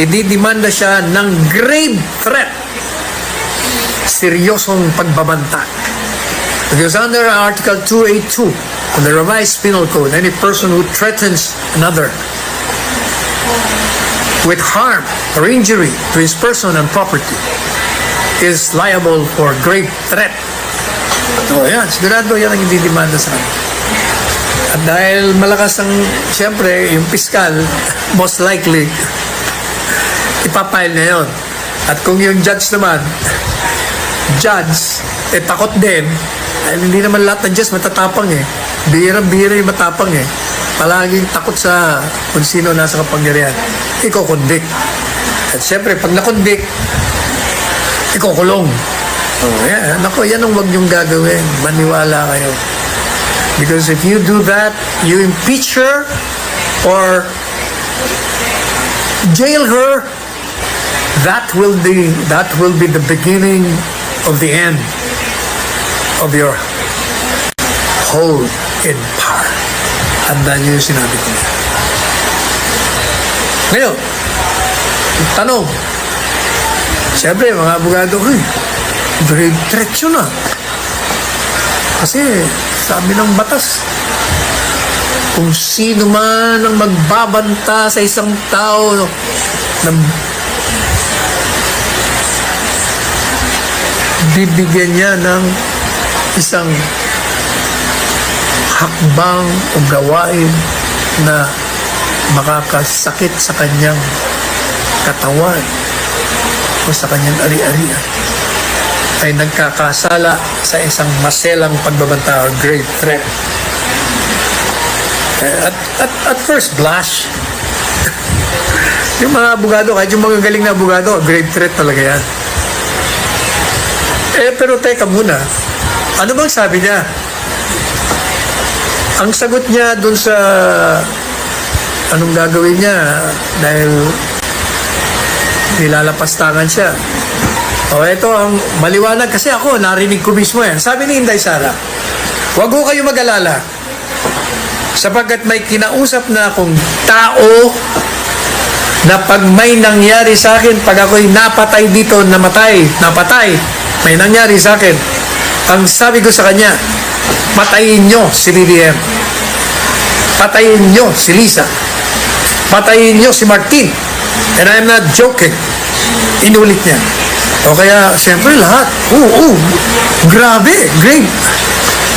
ididimanda siya ng grave threat. Seryosong pagbabanta. Because under Article 282 of the Revised Penal Code, any person who threatens another with harm or injury to his person and property is liable for grave threat. O yan, sigurado yan ang ididimanda sa kanya. At dahil malakas ang, siyempre, yung piskal, most likely, ipapile niya yun. At kung yung judge naman, judge, eh takot din, dahil hindi naman lahat ng judge matatapang eh. Bira-bira yung matapang eh. Palaging takot sa kung sino nasa kapangyarihan. Ikaw convict. At siyempre, pag na-convict, ikaw. Oh, yeah. Nako, yan ang wag niyong gagawin. Maniwala kayo. Because if you do that, you impeach her or jail her, that will be that will be the beginning of the end of your hold in power. Tandaan niyo yung sinabi ko na. Ngayon, tanong. Siyempre, mga abogado, grave threat yun ah. Kasi sabi ng batas, kung sino man ang magbabanta sa isang tao no, bibigyan niya ng isang hakbang o gawain na makakasakit sa kanyang katawan o sa kanyang ari-arian ay nagkakasala sa isang maselang pagbabanta or grave threat. Eh, At, at, at first blush, yung mga abogado, kahit yung mga galing na abogado, grave threat talaga yan. Eh, pero teka muna, ano bang sabi niya? Ang sagot niya dun sa anong gagawin niya dahil nilalapastangan siya. O ito ang maliwanag kasi ako narinig ko mismo yan. Sabi ni Inday Sara, huwag ko kayo mag-alala sapagkat may kinausap na akong tao na pag may nangyari sa akin, pag ako'y napatay dito, namatay, napatay, may nangyari sa akin, ang sabi ko sa kanya, patayin nyo si BBM. Patayin nyo si Lisa. Patayin nyo si Martin. And I'm not joking. Inulit niya. O kaya, siyempre lahat. Oo, oo. Grabe. Great.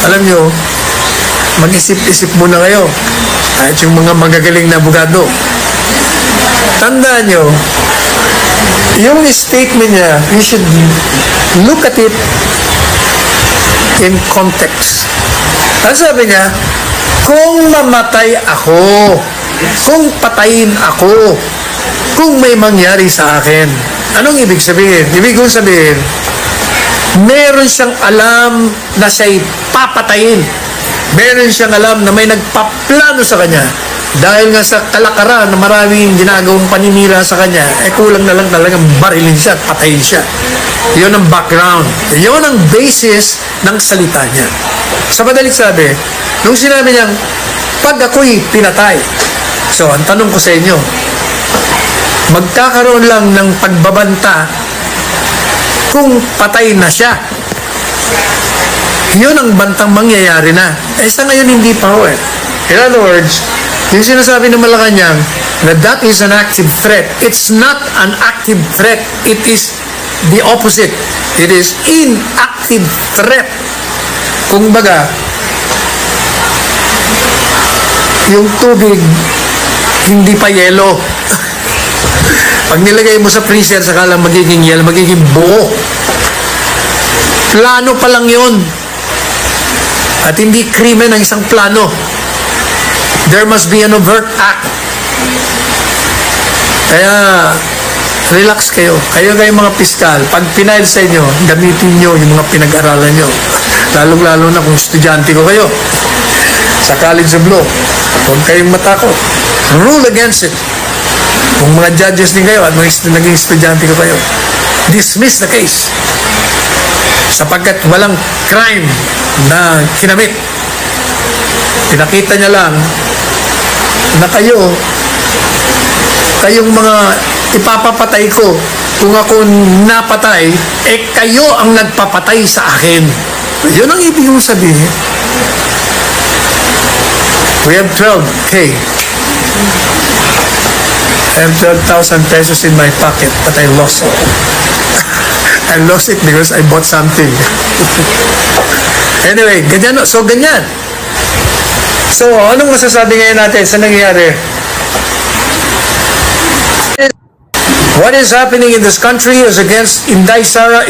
Alam nyo, mag-isip-isip muna kayo. Kahit yung mga magagaling na abogado. Tandaan nyo, yung statement niya, you should look at it in context. Ang sabi niya, kung mamatay ako, kung patayin ako, kung may mangyari sa akin, anong ibig sabihin? Ibig kong sabihin, meron siyang alam na siya'y papatayin. Meron siyang alam na may nagpaplano sa kanya. Dahil nga sa kalakaran na maraming ginagawang paninira sa kanya, eh kulang na lang talagang barilin siya at patayin siya. Yun ang background. Yun ang basis ng salita niya. Sa madalit sabi, nung sinabi niyang, pag ako'y pinatay, so ang tanong ko sa inyo, magkakaroon lang ng pagbabanta kung patay na siya. Yun ang bantang mangyayari na. Eh sa ngayon hindi pa ho eh. In other words, yung sinasabi ng Malacanang na that is an active threat. It's not an active threat. It is the opposite. It is inactive threat. Kung baga, yung tubig hindi pa yelo. Pag nilagay mo sa freezer, saka lang magiging yelo, magiging buo. Plano pa lang yun. At hindi krimen ang isang plano. There must be an overt act. Kaya, relax kayo. Kayo kayo mga piskal. Pag pinail sa inyo, gamitin nyo yung mga pinag-aralan nyo. Lalong-lalo na kung estudyante ko kayo. Sa College of Law. Huwag kayong matakot. Rule against it. Kung mga judges din kayo at mga naging estudyante ko kayo, dismiss the case. Sapagkat walang crime na kinamit. Pinakita niya lang na kayo, kayong mga ipapapatay ko. Kung ako napatay, eh kayo ang nagpapatay sa akin. Yun ang ibig kong sabihin. We have 12K. I have 12,000 pesos in my pocket, but I lost it. I lost it because I bought something. anyway, ganyan. So, ganyan. So, anong masasabi ngayon natin sa nangyayari? What is happening in this country is against Inday Sara